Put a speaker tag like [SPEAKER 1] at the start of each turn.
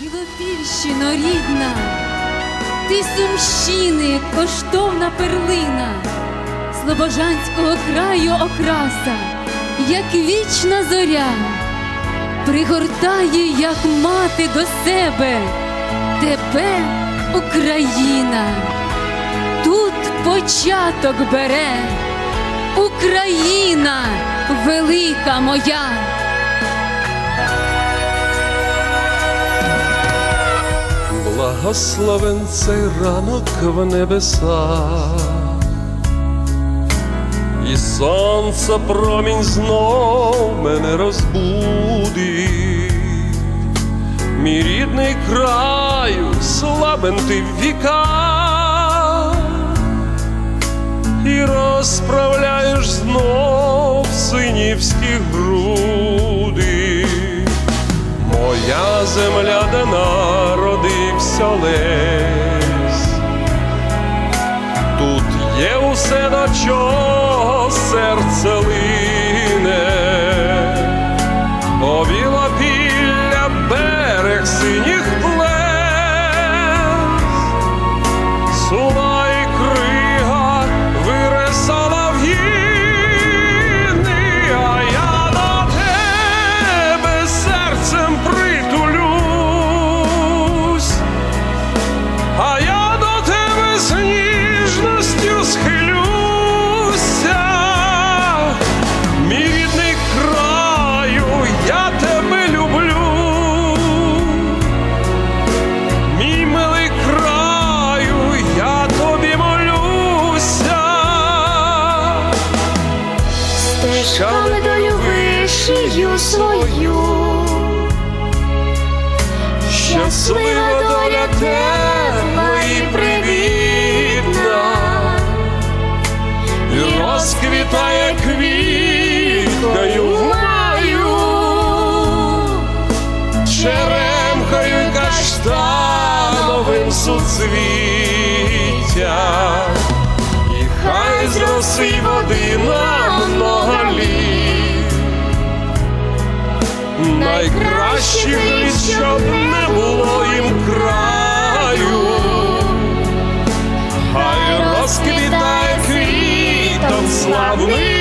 [SPEAKER 1] Білопільщино рідна, ти сумщини, коштовна перлина, Слобожанського краю окраса, як вічна зоря, пригортає, як мати до себе, тебе, Україна, тут початок бере, Україна велика моя.
[SPEAKER 2] Благословен цей ранок в небесах, і сонце промінь знов мене розбудить, мій рідний краю, слабен ти в віках, і розправляєш знов синівські груди. Моя земля, де народився тут є усе, до чого серце лине,
[SPEAKER 3] свою,
[SPEAKER 2] Щаслива доля тепла і привітна, і розквітає квіткою в маю, черемкою каштановим суцвіття, і хай з роси води на кращих літ, щоб не було їм краю, хай розквітає квітом славний.